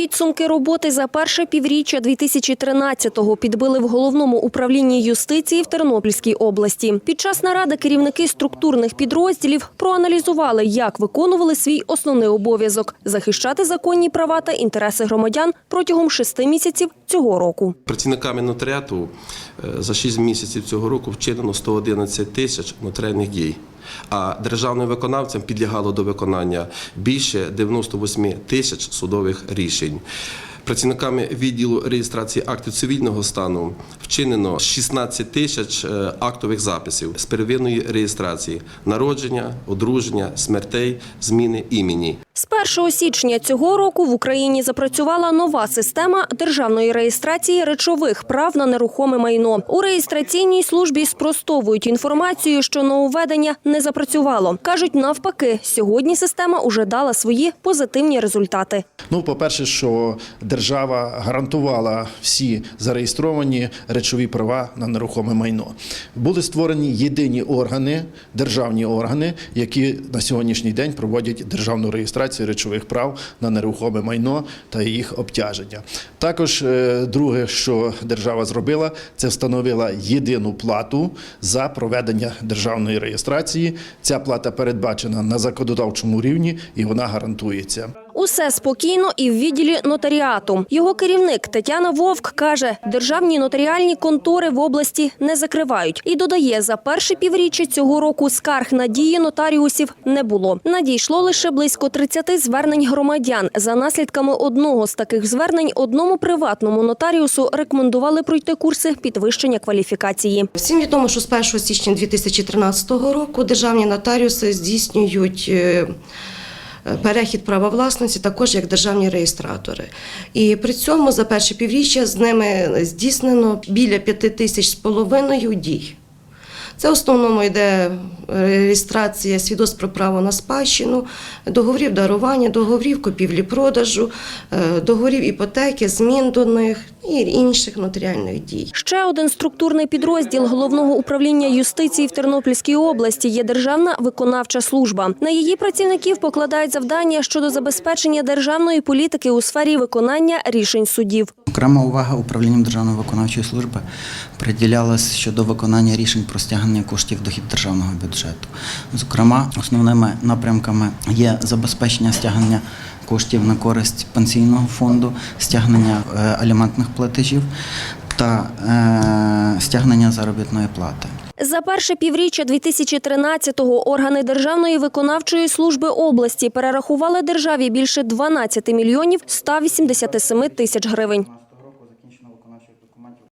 Підсумки роботи за перше півріччя 2013-го підбили в головному управлінні юстиції в Тернопільській області. Під час наради керівники структурних підрозділів проаналізували, як виконували свій основний обов'язок захищати законні права та інтереси громадян протягом шести місяців цього року. Працівниками нотаріату е, за 6 місяців цього року вчинено 111 тисяч нотаріальних дій. А державним виконавцям підлягало до виконання більше 98 тисяч судових рішень. Працівниками відділу реєстрації актів цивільного стану вчинено 16 тисяч е, актових записів з первинної реєстрації народження, одруження, смертей, зміни імені. З 1 січня цього року в Україні запрацювала нова система державної реєстрації речових прав на нерухоме майно. У реєстраційній службі спростовують інформацію, що нововведення не запрацювало. Кажуть, навпаки, сьогодні система уже дала свої позитивні результати. Ну, по-перше, що держава гарантувала всі зареєстровані речові права на нерухоме майно. Були створені єдині органи, державні органи, які на сьогоднішній день проводять державну реєстрацію речових прав на нерухоме майно та їх обтяження. Також е, друге, що держава зробила, це встановила єдину плату за проведення державної реєстрації. Ця плата передбачена на законодавчому рівні і вона гарантується. Усе спокійно і в відділі нотаріату. Його керівник Тетяна Вовк каже, державні нотаріальні контори в області не закривають. І додає, за перше півріччя цього року скарг на дії нотаріусів не було. Надійшло лише близько 30 звернень громадян. За наслідками одного з таких звернень одному приватному нотаріусу рекомендували пройти курси підвищення кваліфікації. Всім відомо, що з 1 січня 2013 року державні нотаріуси здійснюють е, перехід права власності також як державні реєстратори. І при цьому за перше півріччя з ними здійснено біля п'яти тисяч з половиною дій. Це в основному йде реєстрація свідоцтв про право на спадщину, договорів дарування, договорів купівлі-продажу, е, договорів іпотеки, змін до них і інших нотаріальних дій. Ще один структурний підрозділ головного управління юстиції в Тернопільській області є Державна виконавча служба. На її працівників покладають завдання щодо забезпечення державної політики у сфері виконання рішень судів. Окрема увага управлінням Державної виконавчої служби приділялась щодо виконання рішень про стягнення коштів в дохід державного бюджету. Зокрема, основними напрямками є забезпечення стягнення коштів на користь пенсійного фонду, стягнення е, аліментних платежів та е, стягнення заробітної плати. За перше півріччя 2013-го органи Державної виконавчої служби області перерахували державі більше 12 мільйонів 187 тисяч гривень.